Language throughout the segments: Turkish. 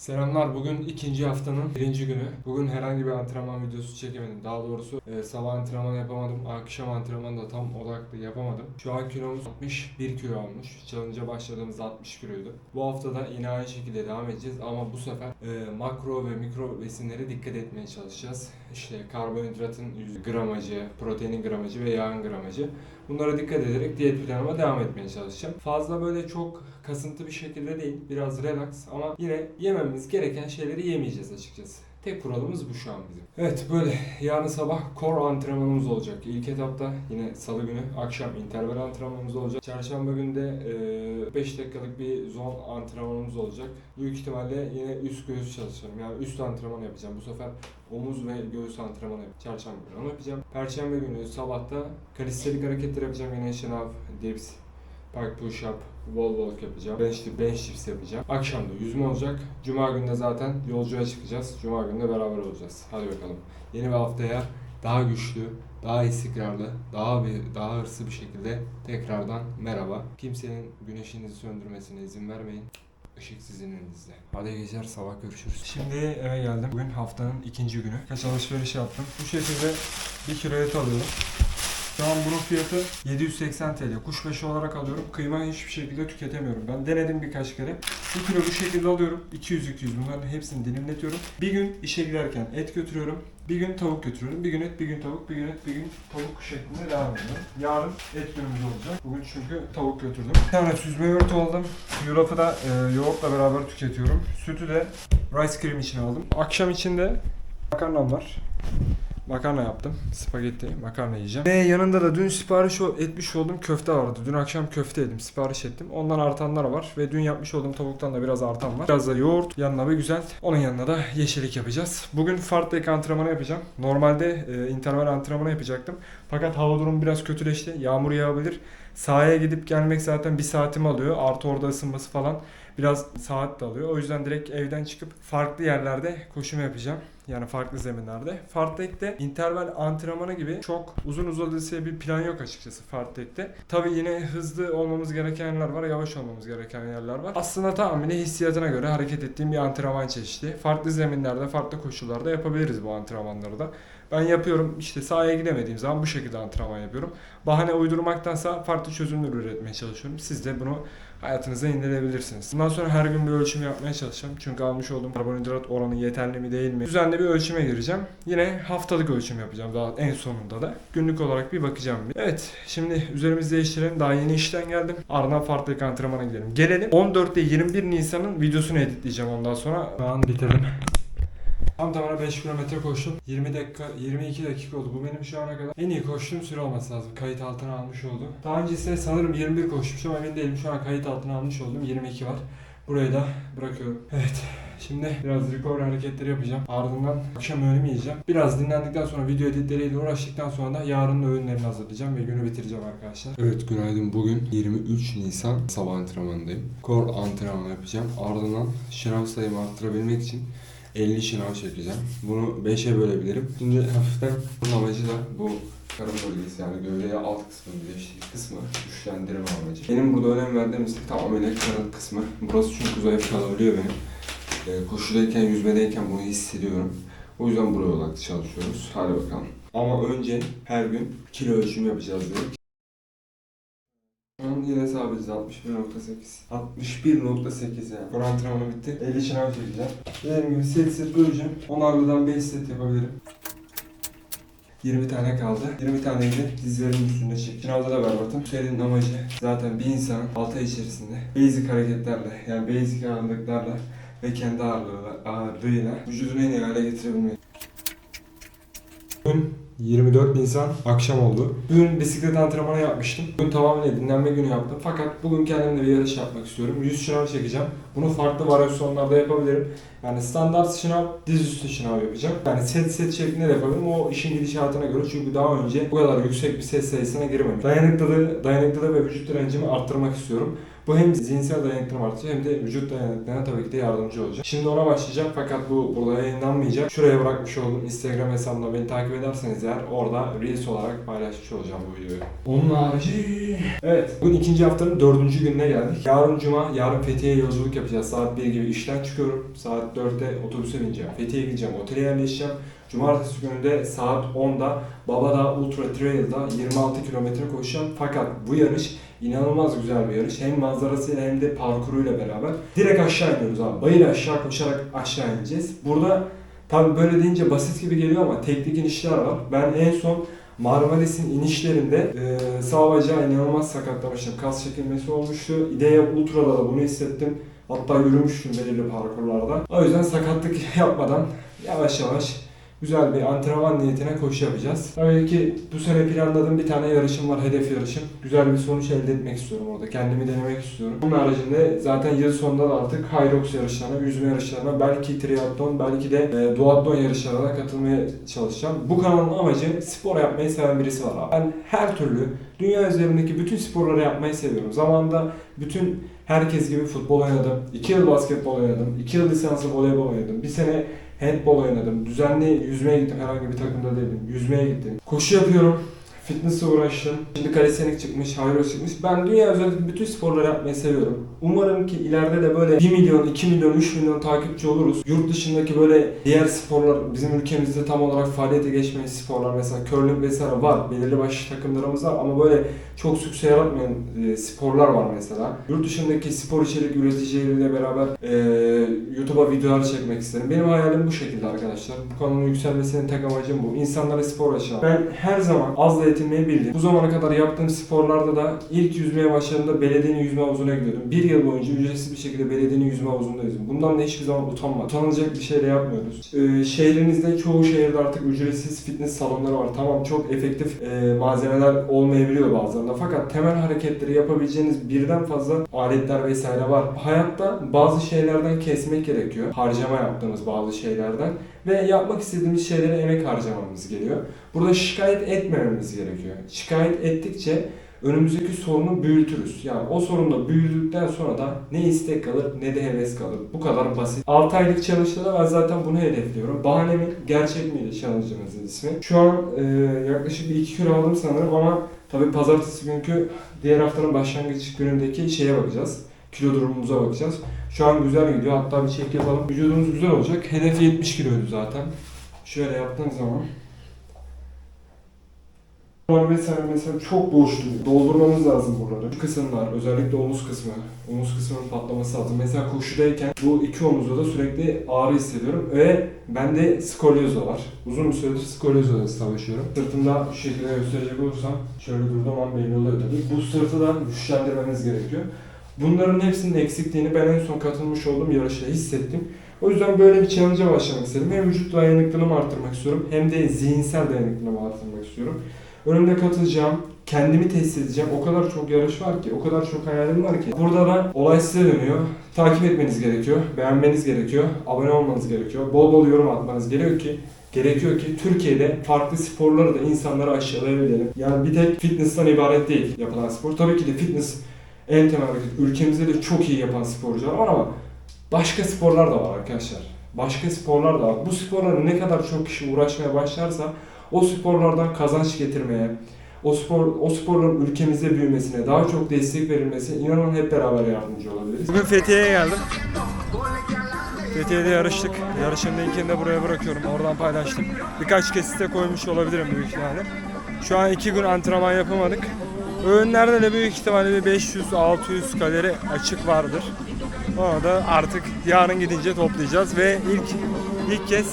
Selamlar. Bugün ikinci haftanın birinci günü. Bugün herhangi bir antrenman videosu çekemedim. Daha doğrusu e, sabah antrenmanı yapamadım. Akşam antrenmanı da tam odaklı yapamadım. Şu an kilomuz 61 kilo olmuş. Challenge'a başladığımızda 60 kiloydu. Bu hafta da yine aynı şekilde devam edeceğiz ama bu sefer e, makro ve mikro besinlere dikkat etmeye çalışacağız. İşte karbonhidratın gramajı, proteinin gramajı ve yağın gramajı. Bunlara dikkat ederek diyet planıma devam etmeye çalışacağım. Fazla böyle çok kasıntı bir şekilde değil. Biraz relax ama yine yememiz gereken şeyleri yemeyeceğiz açıkçası. Tek kuralımız bu şu an bizim. Evet böyle yarın sabah core antrenmanımız olacak. İlk etapta yine salı günü akşam interval antrenmanımız olacak. Çarşamba günü de 5 dakikalık bir zone antrenmanımız olacak. Büyük ihtimalle yine üst göğüs çalışacağım. Yani üst antrenman yapacağım. Bu sefer omuz ve göğüs antrenmanı yapacağım. Çarşamba günü onu yapacağım. Perşembe günü sabahta kalistenik hareketler yapacağım. Yine şınav, dips, Park push up, wall walk yapacağım. Bench, bench dips yapacağım. Akşam da yüzme olacak. Cuma günü de zaten yolculuğa çıkacağız. Cuma günü de beraber olacağız. Hadi bakalım. Yeni bir haftaya daha güçlü, daha istikrarlı, daha bir daha hırslı bir şekilde tekrardan merhaba. Kimsenin güneşinizi söndürmesine izin vermeyin. Işık sizin elinizde. Hadi geceler sabah görüşürüz. Şimdi eve geldim. Bugün haftanın ikinci günü. Kaç alışveriş yaptım. Bu şekilde bir kilo et alıyorum. Şu an bunun fiyatı 780 TL. Kuşbaşı olarak alıyorum. Kıyma hiçbir şekilde tüketemiyorum. Ben denedim birkaç kere. Bir kilo bu şekilde alıyorum. 200-200 bunların hepsini dilimletiyorum. Bir gün işe giderken et götürüyorum. Bir gün tavuk götürüyorum. Bir gün et, bir gün tavuk, bir gün et, bir gün tavuk şeklinde devam ediyorum. Yarın et günümüz olacak. Bugün çünkü tavuk götürdüm. Bir tane süzme yoğurt aldım. Yulafı da e, yoğurtla beraber tüketiyorum. Sütü de rice cream için aldım. Akşam içinde makarnam var. Makarna yaptım. Spagetti, makarna yiyeceğim. Ve yanında da dün sipariş etmiş olduğum köfte vardı. Dün akşam köfte yedim, sipariş ettim. Ondan artanlar var ve dün yapmış olduğum tavuktan da biraz artan var. Biraz da yoğurt, yanına bir güzel. Onun yanına da yeşillik yapacağız. Bugün farklı ek antrenmanı yapacağım. Normalde e, interval antrenmanı yapacaktım. Fakat hava durumu biraz kötüleşti. Yağmur yağabilir. Sahaya gidip gelmek zaten bir saatimi alıyor. Artı orada ısınması falan biraz saat de alıyor. O yüzden direkt evden çıkıp farklı yerlerde koşumu yapacağım. Yani farklı zeminlerde. Fartlek'te interval antrenmanı gibi çok uzun uzadısı bir plan yok açıkçası Fartlek'te. Tabii yine hızlı olmamız gereken yerler var, yavaş olmamız gereken yerler var. Aslında tamamen hissiyatına göre hareket ettiğim bir antrenman çeşidi. Farklı zeminlerde, farklı koşullarda yapabiliriz bu antrenmanları da. Ben yapıyorum işte sahaya gidemediğim zaman bu şekilde antrenman yapıyorum. Bahane uydurmaktansa farklı çözümler üretmeye çalışıyorum. Siz de bunu hayatınıza indirebilirsiniz. Bundan sonra her gün bir ölçüm yapmaya çalışacağım. Çünkü almış olduğum karbonhidrat oranı yeterli mi değil mi? Düzenli bir ölçüme gireceğim. Yine haftalık ölçüm yapacağım daha en sonunda da. Günlük olarak bir bakacağım. bir. Evet şimdi üzerimizi değiştirelim. Daha yeni işten geldim. Ardından farklı antrenmana gidelim. Gelelim 14'te 21 Nisan'ın videosunu editleyeceğim ondan sonra. An bitirdim. Tam tamına 5 kilometre koştum. 20 dakika, 22 dakika oldu. Bu benim şu ana kadar en iyi koştuğum süre olması lazım. Kayıt altına almış oldu. Daha önce ise sanırım 21 koşmuşum emin değilim. Şu an kayıt altına almış oldum. 22 var. Burayı da bırakıyorum. Evet. Şimdi biraz recovery hareketleri yapacağım. Ardından akşam öğünümü yiyeceğim. Biraz dinlendikten sonra video editleriyle uğraştıktan sonra da yarının öğünlerini hazırlayacağım ve günü bitireceğim arkadaşlar. Evet günaydın. Bugün 23 Nisan sabah antrenmanındayım. Core antrenmanı yapacağım. Ardından şınav sayımı arttırabilmek için 50 şınav çekeceğim. Bunu 5'e bölebilirim. Şimdi hafiften bunun amacı da bu karın bölgesi yani gövdeye alt kısmı birleştiği kısmı güçlendirme amacı. Benim burada önem verdiğim istek tamamen karın kısmı. Burası çünkü zayıf kalabiliyor benim. Ee, koşudayken, yüzmedeyken bunu hissediyorum. O yüzden buraya odaklı çalışıyoruz. Hadi bakalım. Ama önce her gün kilo ölçümü yapacağız dedik. An yine sabitiz 61.8. 61.8 yani. Bu antrenmanı bitti. 50 şınav çekeceğim. Dediğim gibi set set böleceğim. 10'arlıdan 5 set yapabilirim. 20 tane kaldı. 20 taneyi de dizlerimin üstünde çek. Şınavda da berbatım. Serinin amacı zaten bir insanın 6 ay içerisinde basic hareketlerle yani basic ağırlıklarla ve kendi ağırlığı, ağırlığıyla vücudunu en iyi hale getirebilmek. 24 Nisan akşam oldu. Bugün bisiklet antrenmanı yapmıştım. Bugün tamamen dinlenme günü yaptım. Fakat bugün kendimle bir yarış yapmak istiyorum. 100 şınav çekeceğim. Bunu farklı varyasyonlarda yapabilirim. Yani standart şınav, dizüstü şınav yapacağım. Yani set set şeklinde de yapabilirim. O işin gidişatına göre çünkü daha önce bu kadar yüksek bir set sayısına girmedim. Dayanıklılığı, dayanıklılığı ve vücut direncimi arttırmak istiyorum. Bu hem zihinsel dayanıklılığımı artıracak hem de vücut dayanıklılığına tabii ki de yardımcı olacak. Şimdi ona başlayacağım fakat bu burada yayınlanmayacak. Şuraya bırakmış olduğum Instagram hesabımda beni takip ederseniz eğer orada Reels olarak paylaşmış olacağım bu videoyu. Onun harici... Evet. Bugün ikinci haftanın dördüncü gününe geldik. Yarın cuma, yarın Fethiye'ye yolculuk yapacağız. Saat 1 gibi işten çıkıyorum. Saat 4'te otobüse bineceğim. Fethiye'ye gideceğim, otele yerleşeceğim. Cumartesi günü de saat 10'da Babadağ Ultra Trail'da 26 kilometre koşacağım. Fakat bu yarış inanılmaz güzel bir yarış. Hem manzarasıyla hem de parkuruyla beraber. Direkt aşağı iniyoruz abi. Bayır aşağı koşarak aşağı ineceğiz. Burada tabi böyle deyince basit gibi geliyor ama teknik inişler var. Ben en son Marmaris'in inişlerinde e, sağ bacağı inanılmaz sakatlamıştım. Kas çekilmesi olmuştu. İdea Ultra'da da bunu hissettim. Hatta yürümüştüm belirli parkurlarda. O yüzden sakatlık yapmadan yavaş yavaş güzel bir antrenman niyetine koşu yapacağız. Tabii ki bu sene planladığım bir tane yarışım var, hedef yarışım. Güzel bir sonuç elde etmek istiyorum orada. Kendimi denemek istiyorum. Bunun haricinde zaten yıl sonunda da artık Hyrox yarışlarına, yüzme yarışlarına, belki triatlon, belki de e, duatlon yarışlarına katılmaya çalışacağım. Bu kanalın amacı spor yapmayı seven birisi var abi. Ben her türlü dünya üzerindeki bütün sporları yapmayı seviyorum. Zamanında bütün herkes gibi futbol oynadım. 2 yıl basketbol oynadım. 2 yıl lisanslı voleybol oynadım. Bir sene handball oynadım. Düzenli yüzmeye gittim. Herhangi bir takımda değilim. Yüzmeye gittim. Koşu yapıyorum. Fitness'e uğraştım. Şimdi kalistenik çıkmış, Hyros çıkmış. Ben dünya üzerindeki bütün sporları yapmayı seviyorum. Umarım ki ileride de böyle 1 milyon, 2 milyon, 3 milyon takipçi oluruz. Yurt dışındaki böyle diğer sporlar, bizim ülkemizde tam olarak faaliyete geçmeyen sporlar mesela curling vesaire var. Belirli başlı takımlarımız var ama böyle çok sükse yaratmayan e, sporlar var mesela. Yurt dışındaki spor içerik üreticileriyle beraber e, YouTube'a videolar çekmek isterim. Benim hayalim bu şekilde arkadaşlar. Bu kanalın yükselmesinin tek amacım bu. İnsanlara spor aşağı. Ben her zaman azla yetinmeyi. Bu zamana kadar yaptığım sporlarda da ilk yüzmeye başladığımda belediyenin yüzme havuzuna gidiyordum. Bir yıl boyunca ücretsiz bir şekilde belediyenin yüzme havuzunda yüzdüm. Bundan da hiçbir zaman utanmadım. Utanılacak bir şey de yapmıyoruz. E, şehrinizde çoğu şehirde artık ücretsiz fitness salonları var. Tamam çok efektif e, malzemeler olmayabiliyor bazılarında fakat temel hareketleri yapabileceğiniz birden fazla aletler vesaire var. Hayatta bazı şeylerden kesmek gerekiyor. Harcama yaptığımız bazı şeylerden ve yapmak istediğimiz şeylere emek harcamamız geliyor. Burada şikayet etmememiz gerekiyor. Şikayet ettikçe önümüzdeki sorunu büyütürüz. Yani o sorun da büyüdükten sonra da ne istek kalır ne de heves kalır. Bu kadar basit. 6 aylık challenge'da da ben zaten bunu hedefliyorum. Bahane mi? Gerçek miydi challenge'ımızın ismi? Şu an e, yaklaşık bir 2 kilo aldım sanırım ama tabii pazartesi günkü diğer haftanın başlangıç günündeki şeye bakacağız. Kilo durumumuza bakacağız. Şu an güzel gidiyor. Hatta bir çek yapalım. Vücudumuz güzel olacak. Hedef 70 kiloydu zaten. Şöyle yaptığım zaman Bunlar vesaire mesela çok boştu. Doldurmamız lazım buraları. Şu kısımlar, özellikle omuz kısmı, omuz kısmının patlaması lazım. Mesela koşudayken bu iki omuzda da sürekli ağrı hissediyorum ve bende skolyoz da var. Uzun bir süredir skolyozla savaşıyorum. Sırtımda şu şekilde gösterecek olursam şöyle durduğum an belli oluyor tabii. Bu sırtı da güçlendirmemiz gerekiyor. Bunların hepsinin eksikliğini ben en son katılmış olduğum yarışta hissettim. O yüzden böyle bir challenge'a başlamak istedim. Hem vücut dayanıklılığımı arttırmak istiyorum hem de zihinsel dayanıklılığımı arttırmak istiyorum. Önümde katılacağım, kendimi test edeceğim. O kadar çok yarış var ki, o kadar çok hayalim var ki. Burada da olay size dönüyor. Takip etmeniz gerekiyor, beğenmeniz gerekiyor, abone olmanız gerekiyor, bol bol yorum atmanız gerekiyor ki gerekiyor ki Türkiye'de farklı sporları da insanlara aşılayabilelim. Yani bir tek fitness'tan ibaret değil yapılan spor. Tabii ki de fitness en temel hareket. Ülkemizde de çok iyi yapan sporcular var ama başka sporlar da var arkadaşlar. Başka sporlar da var. Bu sporlara ne kadar çok kişi uğraşmaya başlarsa o sporlardan kazanç getirmeye, o spor o sporların ülkemizde büyümesine, daha çok destek verilmesine inanın hep beraber yardımcı olabiliriz. Bugün Fethiye'ye geldim. Fethiye'de yarıştık. Yarışın linkini de buraya bırakıyorum. Oradan paylaştım. Birkaç kesite koymuş olabilirim büyük ihtimalle. Şu an iki gün antrenman yapamadık. Öğünlerde de büyük ihtimalle bir 500-600 kalori açık vardır. Onu da artık yarın gidince toplayacağız ve ilk ilk kez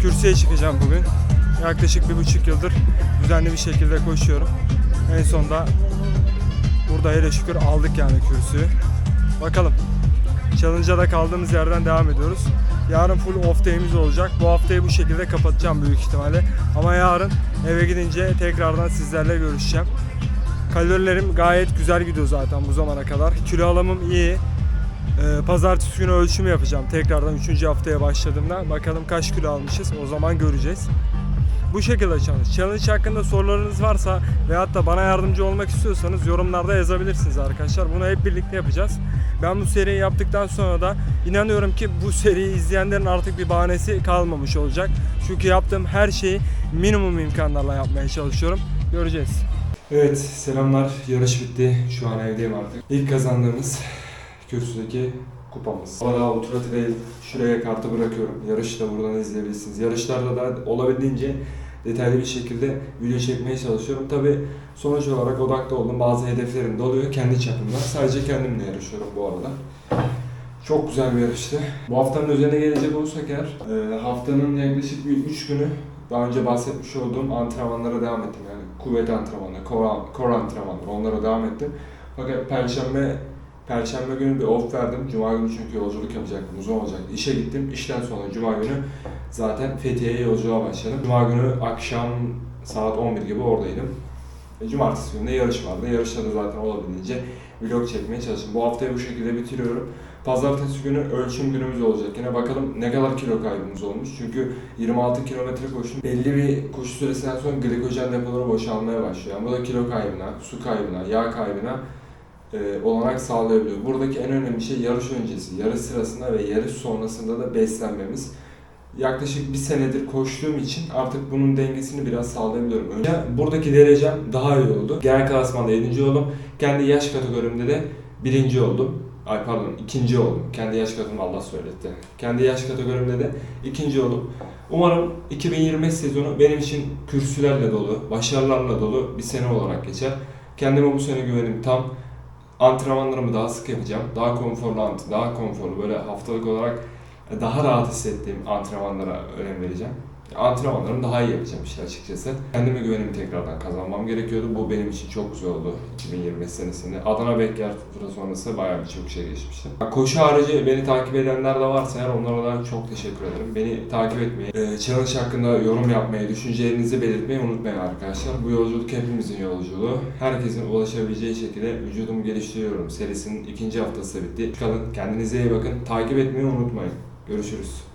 kürsüye çıkacağım bugün. Yaklaşık bir buçuk yıldır düzenli bir şekilde koşuyorum. En sonda burada hele şükür aldık yani kürsüyü. Bakalım. Challenge'a da kaldığımız yerden devam ediyoruz. Yarın full off day'imiz olacak. Bu haftayı bu şekilde kapatacağım büyük ihtimalle. Ama yarın eve gidince tekrardan sizlerle görüşeceğim. Kalorilerim gayet güzel gidiyor zaten bu zamana kadar. Kilo alımım iyi. Ee, pazartesi günü ölçümü yapacağım tekrardan 3. haftaya başladığımda. Bakalım kaç kilo almışız o zaman göreceğiz. bu şekilde challenge. Challenge hakkında sorularınız varsa veyahut da bana yardımcı olmak istiyorsanız yorumlarda yazabilirsiniz arkadaşlar. Bunu hep birlikte yapacağız. Ben bu seriyi yaptıktan sonra da inanıyorum ki bu seriyi izleyenlerin artık bir bahanesi kalmamış olacak. Çünkü yaptığım her şeyi minimum imkanlarla yapmaya çalışıyorum. Göreceğiz. Evet selamlar. Yarış bitti. Şu an evdeyim artık. İlk kazandığımız kürsüdeki kupamız. Valla Ultra Trail şuraya kartı bırakıyorum. Yarışı da buradan izleyebilirsiniz. Yarışlarda da olabildiğince detaylı bir şekilde video çekmeye çalışıyorum. Tabi sonuç olarak odaklı olduğum bazı hedeflerim de oluyor kendi çapımda. Sadece kendimle yarışıyorum bu arada. Çok güzel bir yarıştı. Bu haftanın üzerine gelecek olursak eğer e, haftanın yaklaşık bir 3 günü daha önce bahsetmiş olduğum antrenmanlara devam ettim. Yani kuvvet antrenmanları, kor, kor antrenmanları onlara devam ettim. Fakat perşembe Perşembe günü bir off verdim. Cuma günü çünkü yolculuk yapacaktım, uzun olacaktı. İşe gittim. İşten sonra Cuma günü zaten Fethiye'ye yolculuğa başladım. Cuma günü akşam saat 11 gibi oradaydım. E, Cumartesi günü de yarış vardı. Yarışta da zaten olabildiğince vlog çekmeye çalıştım. Bu haftayı bu şekilde bitiriyorum. Pazartesi günü ölçüm günümüz olacak. Yine bakalım ne kadar kilo kaybımız olmuş. Çünkü 26 kilometre koştum. Belli bir koşu süresinden sonra glikojen depoları boşalmaya başlıyor. Yani bu da kilo kaybına, su kaybına, yağ kaybına e, olanak sağlayabiliyor. Buradaki en önemli şey yarış öncesi, yarış sırasında ve yarış sonrasında da beslenmemiz. Yaklaşık bir senedir koştuğum için artık bunun dengesini biraz sağlayabiliyorum. Önce buradaki derecem daha iyi oldu. Genel klasmanda 7. oldum. Kendi yaş kategorimde de birinci oldum. Ay pardon ikinci oldum. Kendi yaş katımı Allah söyletti. Kendi yaş kategorimde de ikinci oldum. Umarım 2025 sezonu benim için kürsülerle dolu, başarılarla dolu bir sene olarak geçer. Kendime bu sene güvenim tam. Antrenmanlarımı daha sık yapacağım. Daha konforlu, daha konforlu böyle haftalık olarak daha rahat hissettiğim antrenmanlara önem vereceğim. Antrenmanlarımı daha iyi yapacağım işte açıkçası. Kendime güvenimi tekrardan kazanmam gerekiyordu. Bu benim için çok güzel oldu 2025 senesinde. Adana Bekler Tura sonrası bayağı birçok şey geçmişti. Koşu harici beni takip edenler de varsa eğer onlara da çok teşekkür ederim. Beni takip etmeyi, e, challenge hakkında yorum yapmayı, düşüncelerinizi belirtmeyi unutmayın arkadaşlar. Bu yolculuk hepimizin yolculuğu. Herkesin ulaşabileceği şekilde vücudumu geliştiriyorum serisinin ikinci haftası bitti. Kalın kendinize iyi bakın. Takip etmeyi unutmayın. Görüşürüz.